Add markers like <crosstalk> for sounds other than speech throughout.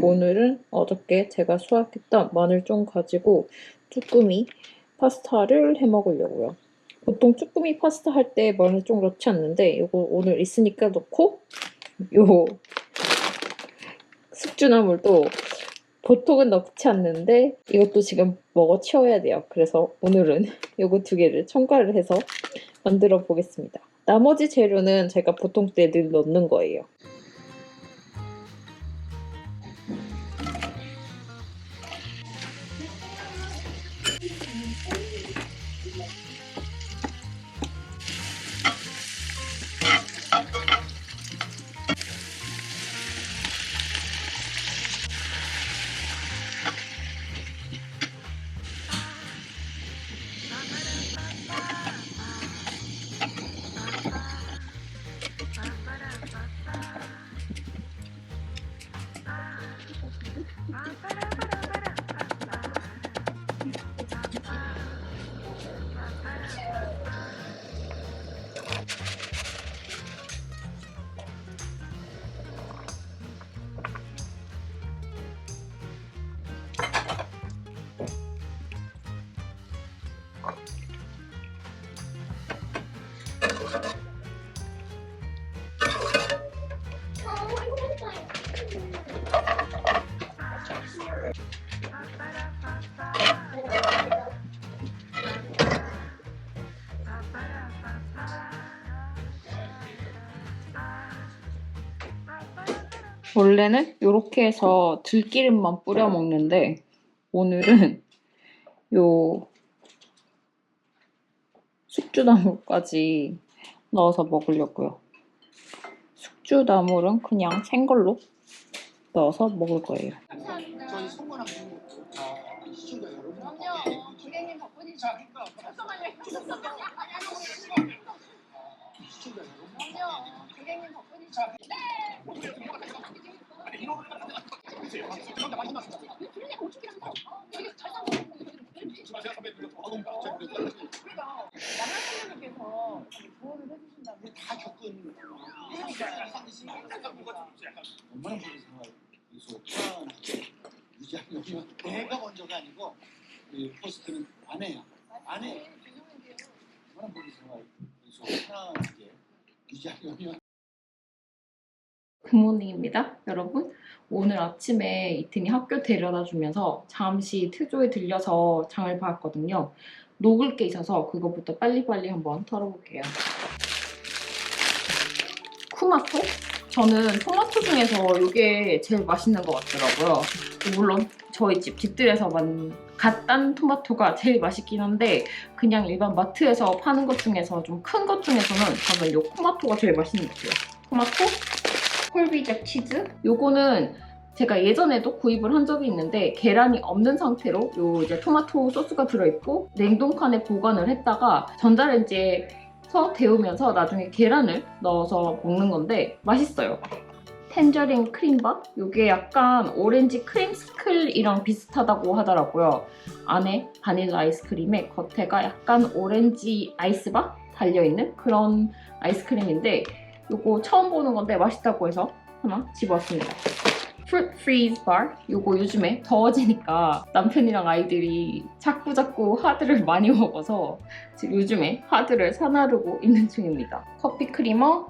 오늘은 어저께 제가 수확했던 마늘종 가지고 쭈꾸미 파스타를 해 먹으려고요. 보통 쭈꾸미 파스타 할 때 마늘종 넣지 않는데 이거 오늘 있으니까 넣고 요 숙주나물도 보통은 넣지 않는데 이것도 지금 먹어 치워야 돼요. 그래서 오늘은 <laughs> 요거 두 개를 첨가를 해서 만들어 보겠습니다. 나머지 재료는 제가 보통 때 늘 넣는 거예요. 원래는 이렇게 해서 들기름만 뿌려 먹는데 오늘은 <laughs> 요 숙주나물까지 넣어서 먹으려고요. 숙주나물은 그냥 생걸로 넣어서 먹을 거예요. 편안하게 유지하려면 내가 먼저가 아니고 이 포스트는 아내야 아내 죄송한데요. 얼마나 모르는 생활에서 편안하게 유지하려면 굿모닝입니다, 여러분. 오늘 아침에 이튼이 학교 데려다 주면서 잠시 트조에 들려서 장을 봤거든요. 녹을 게 있어서 그거부터 빨리빨리 한번 털어볼게요. 쿠마토? 저는 토마토 중에서 이게 제일 맛있는 것 같더라고요. 물론 저희 집 집들에서 만 갓 딴 토마토가 제일 맛있긴 한데 그냥 일반 마트에서 파는 것 중에서 좀 큰 것 중에서는 저는 이 토마토가 제일 맛있는 것 같아요. 토마토, 콜비잭 치즈. 요거는 제가 예전에도 구입을 한 적이 있는데 계란이 없는 상태로 요 이제 토마토 소스가 들어있고 냉동칸에 보관을 했다가 전자레인지에 서 데우면서 나중에 계란을 넣어서 먹는 건데 맛있어요. 텐저린 크림바? 요게 약간 오렌지 크림스클이랑 비슷하다고 하더라고요. 안에 바닐라 아이스크림에 겉에가 약간 오렌지 아이스바 달려있는 그런 아이스크림인데 요거 처음 보는 건데 맛있다고 해서 하나 집어왔습니다. 프루트 프리즈 바 요거 요즘에 더워지니까 남편이랑 아이들이 자꾸 자꾸 하드를 <laughs> 많이 먹어서 지금 요즘에 하드를 사나르고 있는 중입니다. 커피 크리머,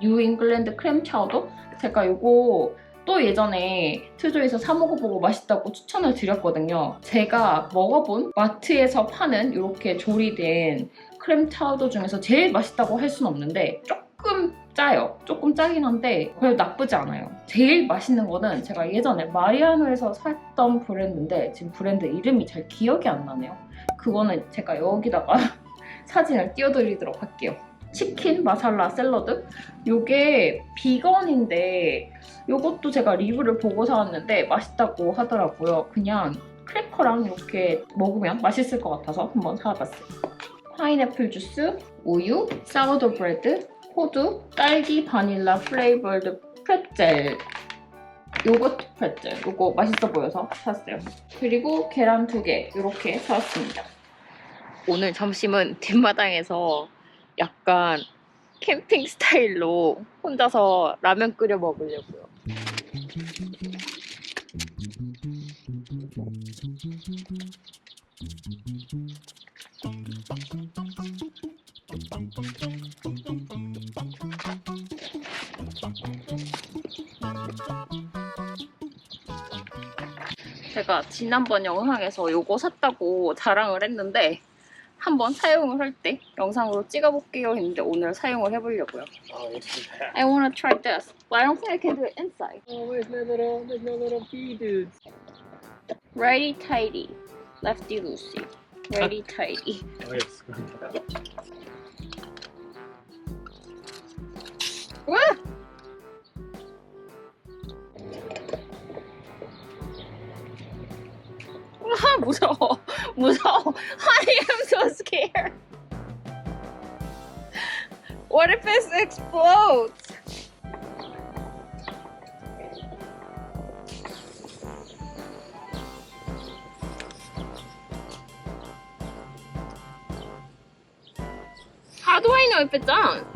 뉴 잉글랜드 크렘 차우더 제가 요거 또 예전에 트조에서 사 먹어보고 맛있다고 추천을 드렸거든요. 제가 먹어본 마트에서 파는 이렇게 조리된 크렘 차우더 중에서 제일 맛있다고 할 수는 없는데 짜요. 조금 짜긴 한데 그래도 나쁘지 않아요. 제일 맛있는 거는 제가 예전에 마리아노에서 샀던 브랜드인데 지금 브랜드 이름이 잘 기억이 안 나네요. 그거는 제가 여기다가 <laughs> 사진을 띄워드리도록 할게요. 치킨 마살라 샐러드? 요게 비건인데 요것도 제가 리뷰를 보고 사왔는데 맛있다고 하더라고요. 그냥 크래커랑 이렇게 먹으면 맛있을 것 같아서 한번 사와봤어요. 파인애플 주스, 우유, 사워도 브레드, 호두, 딸기, 바닐라 플레이버드 프레젤. 요거트 프레젤. 요거 맛있어 보여서 샀어요. 그리고 계란 2개. 이렇게 사왔습니다. 오늘 점심은 뒷마당에서 약간 캠핑 스타일로 혼자서 라면 끓여 먹으려고요. 제가 지난번 영상에서 요거 샀다고 자랑을 했는데 한번 사용을 할 때 영상으로 찍어볼게요 했는데 오늘 사용을 해보려고요. Oh, I wanna try this, but I don't think I can do it inside. Oh, there's no little, there's no little bee dudes. Righty tighty, lefty loosey. Righty tighty. oh, yes. 왜? <laughs> 아 무서워 무서워 I am so scared What if it explodes? How do I know if it's on?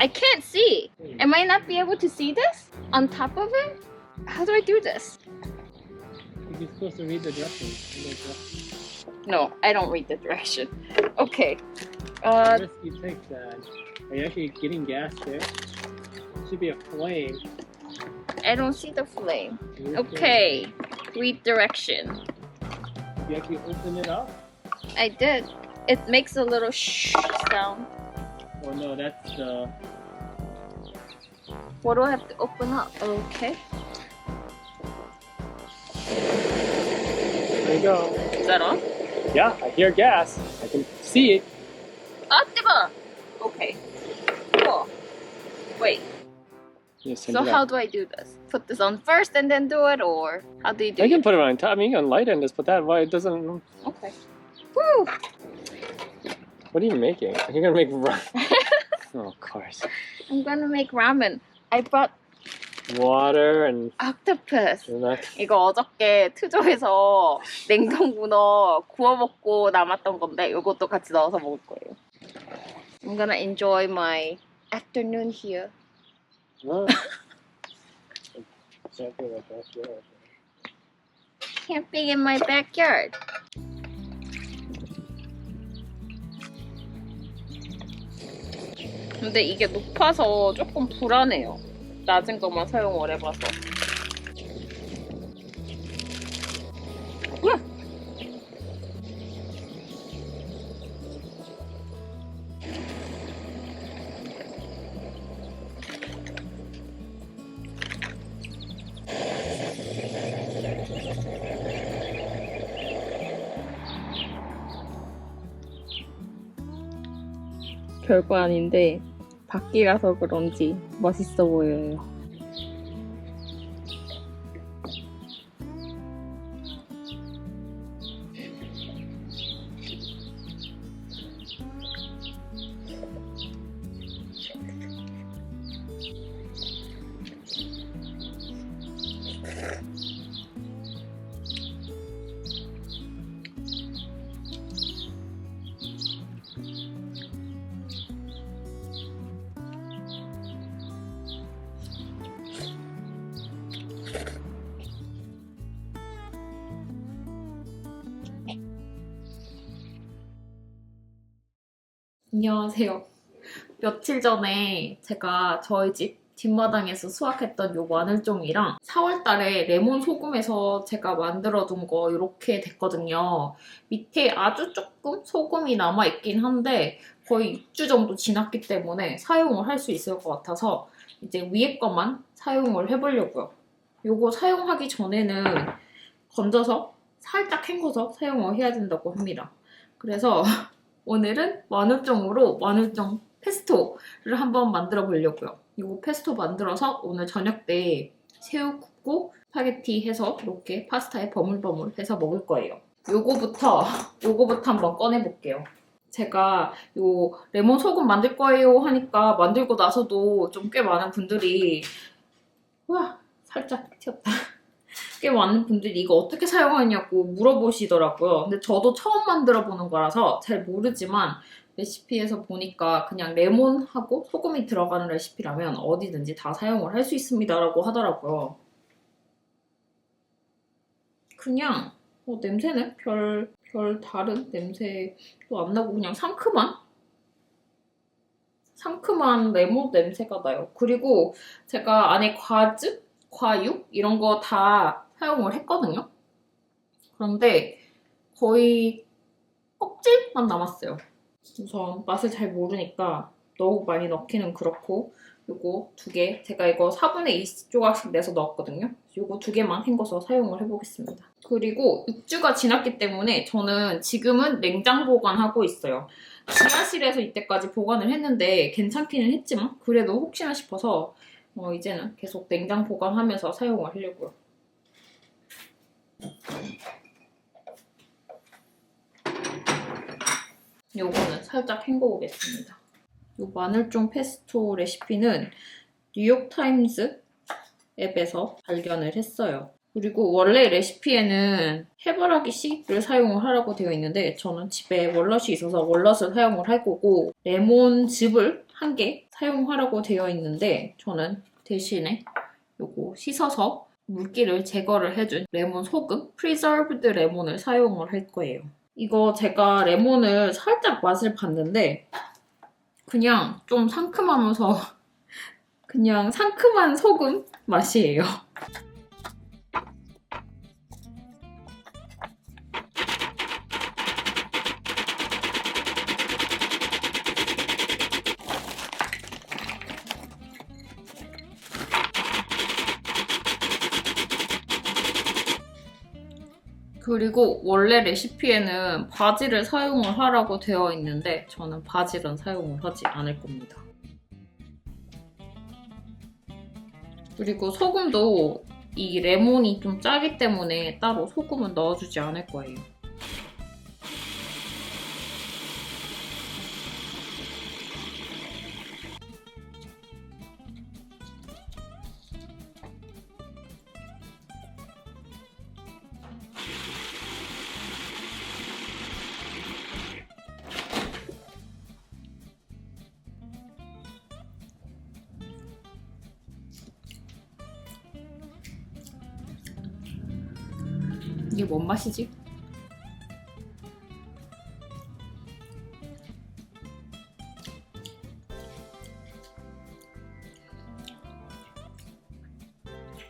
I can't see. Am I not be able to see this on top of it. How do I do this? You're supposed to read the directions. Read the directions. No, I don't read the direction. Okay. Uh, you take that. Are you actually getting gas there? It Should be a flame. I don't see the flame. Okay. Read direction. You actually open it up? I did. It makes a little shh sound. Oh no, that's the. What do I have to open up? Okay. There you go. Is that on? Yeah, I hear gas. I can see it. Ah, Okay. Cool. Wait. So how do I do this? Put this on first and then do it, or how do you do I it? can put it on top. I mean, you can light and just put that. Why it doesn't? Okay. Woo! What are you making? You're gonna make ramen. <laughs> <laughs> oh, of course. I'm gonna make ramen. I brought Water and. octopus. and that. 이거 어저께 트조에서 냉동 문어 구워 먹고 남았던 건데 이것도 같이 넣어서 먹을 거예요. I'm gonna enjoy my afternoon here. Oh. Exactly like that, yeah. Camping in my backyard. 근데 이게 높아서 조금 불안해요. 낮은 것만 사용을 해봐서. 우와! 별거 아닌데 밖이라서 그런지 맛있어 보여요. 안녕하세요. 며칠 전에 제가 저희 집 뒷마당에서 수확했던 요 마늘종이랑 4월달에 레몬 소금에서 제가 만들어둔 거 이렇게 됐거든요. 밑에 아주 조금 소금이 남아있긴 한데 거의 6주 정도 지났기 때문에 사용을 할 수 있을 것 같아서 이제 위에 것만 사용을 해보려고요. 요거 사용하기 전에는 건져서 살짝 헹궈서 사용을 해야 된다고 합니다. 그래서 <laughs> 오늘은 마늘종으로 마늘종 페스토를 한번 만들어 보려고요. 이거 페스토 만들어서 오늘 저녁 때 새우 굽고 스파게티 해서 이렇게 파스타에 버물버물 해서 먹을 거예요. 요거부터 요거부터 한번 꺼내 볼게요. 제가 요 레몬 소금 만들 거예요 하니까 만들고 나서도 좀 꽤 많은 분들이 와 살짝 튀었다. 꽤 많은 분들이 이거 어떻게 사용하냐고 물어보시더라고요. 근데 저도 처음 만들어 보는 거라서 잘 모르지만 레시피에서 보니까 그냥 레몬하고 소금이 들어가는 레시피라면 어디든지 다 사용을 할 수 있습니다라고 하더라고요. 그냥 어, 냄새는 별, 별 다른 냄새도 안 나고 그냥 상큼한? 상큼한 레몬 냄새가 나요. 그리고 제가 안에 과즙, 과육 이런 거 다 사용을 했거든요. 그런데 거의 껍질만 남았어요. 우선 맛을 잘 모르니까 너무 많이 넣기는 그렇고 요거 두 개, 제가 이거 4분의 2 조각씩 내서 넣었거든요. 요거 두 개만 헹궈서 사용을 해보겠습니다. 그리고 6주가 지났기 때문에 저는 지금은 냉장 보관하고 있어요. 지하실에서 이때까지 보관을 했는데 괜찮기는 했지만 그래도 혹시나 싶어서 어, 이제는 계속 냉장 보관하면서 사용을 하려고요. 요거는 살짝 헹궈보겠습니다. 요 마늘종 페스토 레시피는 뉴욕타임즈 앱에서 발견을 했어요. 그리고 원래 레시피에는 해바라기 씨를 사용을 하라고 되어 있는데 저는 집에 월넛이 있어서 월넛을 사용을 할 거고 레몬 즙을 한 개 사용하라고 되어 있는데 저는 대신에 요거 씻어서 물기를 제거를 해준 레몬 소금, 프리저브드 레몬을 사용을 할 거예요. 이거 제가 레몬을 살짝 맛을 봤는데 그냥 좀 상큼하면서 <laughs> 그냥 상큼한 소금 맛이에요. 그리고 원래 레시피에는 바질을 사용을 하라고 되어 있는데 저는 바질은 사용을 하지 않을 겁니다. 그리고 소금도 이 레몬이 좀 짜기 때문에 따로 소금은 넣어주지 않을 거예요. 이게 뭔 맛이지?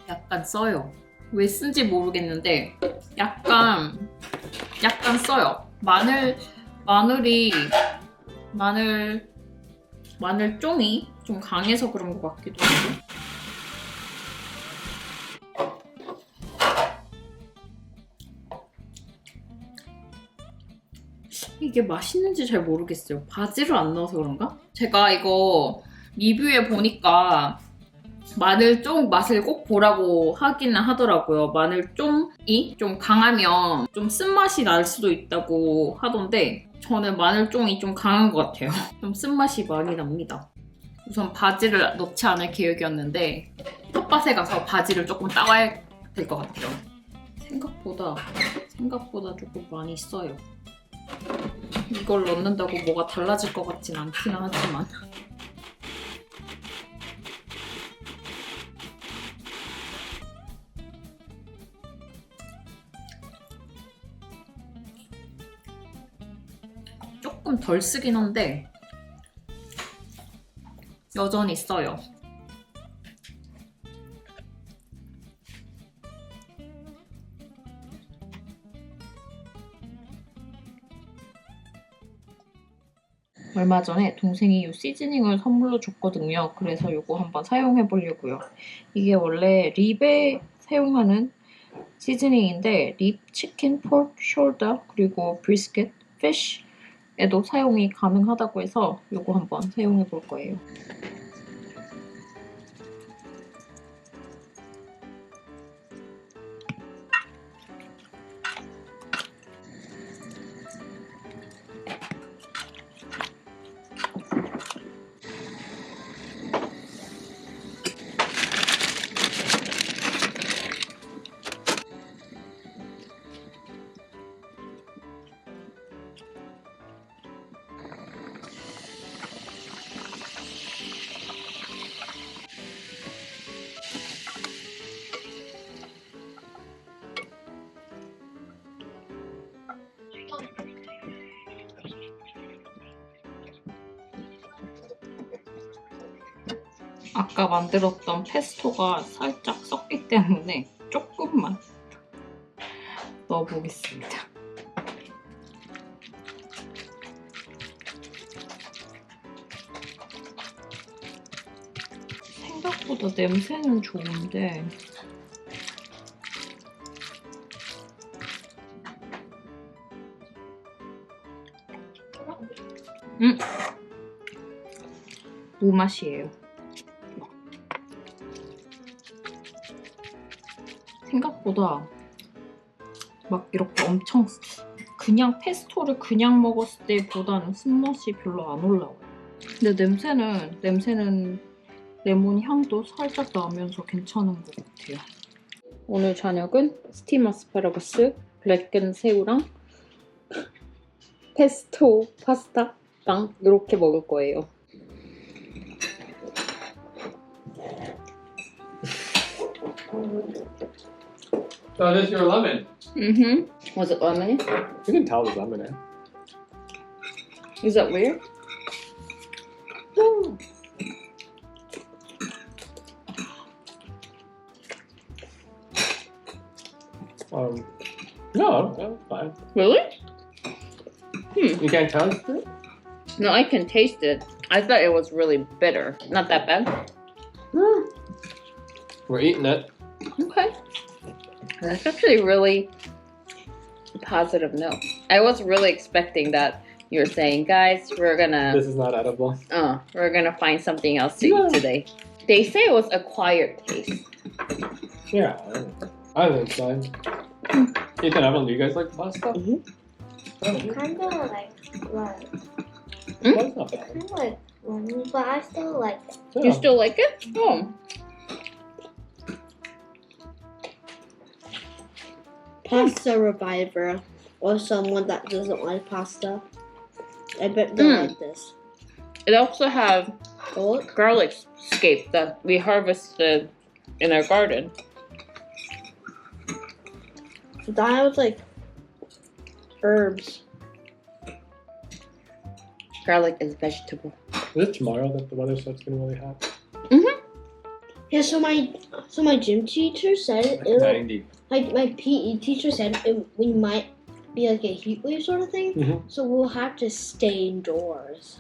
약간 써요. 왜 쓴지 모르겠는데 약간 약간 써요. 마늘 마늘이 마늘 마늘 쫑이 좀 강해서 그런 것 같기도 하고. 이게 맛있는지 잘 모르겠어요. 바지를 안 넣어서 그런가? 제가 이거 리뷰에 보니까 마늘 쫑 맛을 꼭 보라고 하기는 하더라고요. 마늘 쫑이 좀 강하면 좀 쓴맛이 날 수도 있다고 하던데 저는 마늘 쫑이 좀 강한 것 같아요. <laughs> 좀 쓴맛이 많이 납니다. 우선 바지를 넣지 않을 계획이었는데 텃밭에 가서 바지를 조금 따와야 될 것 같아요. 생각보다 생각보다 조금 많이 써요. 이걸 넣는다고 뭐가 달라질 것 같진 않기는 하지만 조금 덜 쓰긴 한데 여전히 써요. 얼마 전에 동생이 이 시즈닝을 선물로 줬거든요. 그래서 이거 한번 사용해 보려고요. 이게 원래 립에 사용하는 시즈닝인데 립, 치킨, 포크, 숄더, 그리고 브리스켓, 피쉬에도 사용이 가능하다고 해서 이거 한번 사용해 볼 거예요. 아까 만들었던 페스토가 살짝 썩기 때문에 조금만 넣어보겠습니다. 생각보다 냄새는 좋은데 음 무맛이에요. 생각보다 막 이렇게 엄청 그냥 페스토를 그냥 먹었을 때보다는 쓴맛이 별로 안 올라와요. 근데 냄새는 냄새는 레몬 향도 살짝 나면서 괜찮은 것 같아요. 오늘 저녁은 스팀 아스파라거스, 블랙根새우랑 <laughs> 페스토 파스타 빵 이렇게 먹을 거예요. So this is your lemon. Mm-hmm. Was it lemon? You can tell it's lemon. Eh? Is that weird? Um, no, no, fine. Really? You can't tell. No, I can taste it. I thought it was really bitter. Not that bad. We're eating it. Okay. That's actually really positive note. I was really expecting that you were saying, guys, we're gonna This is not edible. uh we're gonna find something else to Yeah. eat today. They say it was acquired taste. Yeah, I don't know. I think it's fine. Ethan, Evan, do you guys like pasta? Kind of like like That's not bad. kind of like lemon, but I still like it. Yeah. You still like it? Oh. Pasta reviver or someone that doesn't like pasta. I bet they'll Mm. like this. It also have Oh, garlic scape that we harvested in our garden. That was like herbs. Garlic is vegetable. Is it tomorrow that the weather starts getting really hot? Yeah, so my so my gym teacher said it, Like it like my PE teacher said it, we might be like a heat wave sort of thing. Mhm. So we'll have to stay indoors.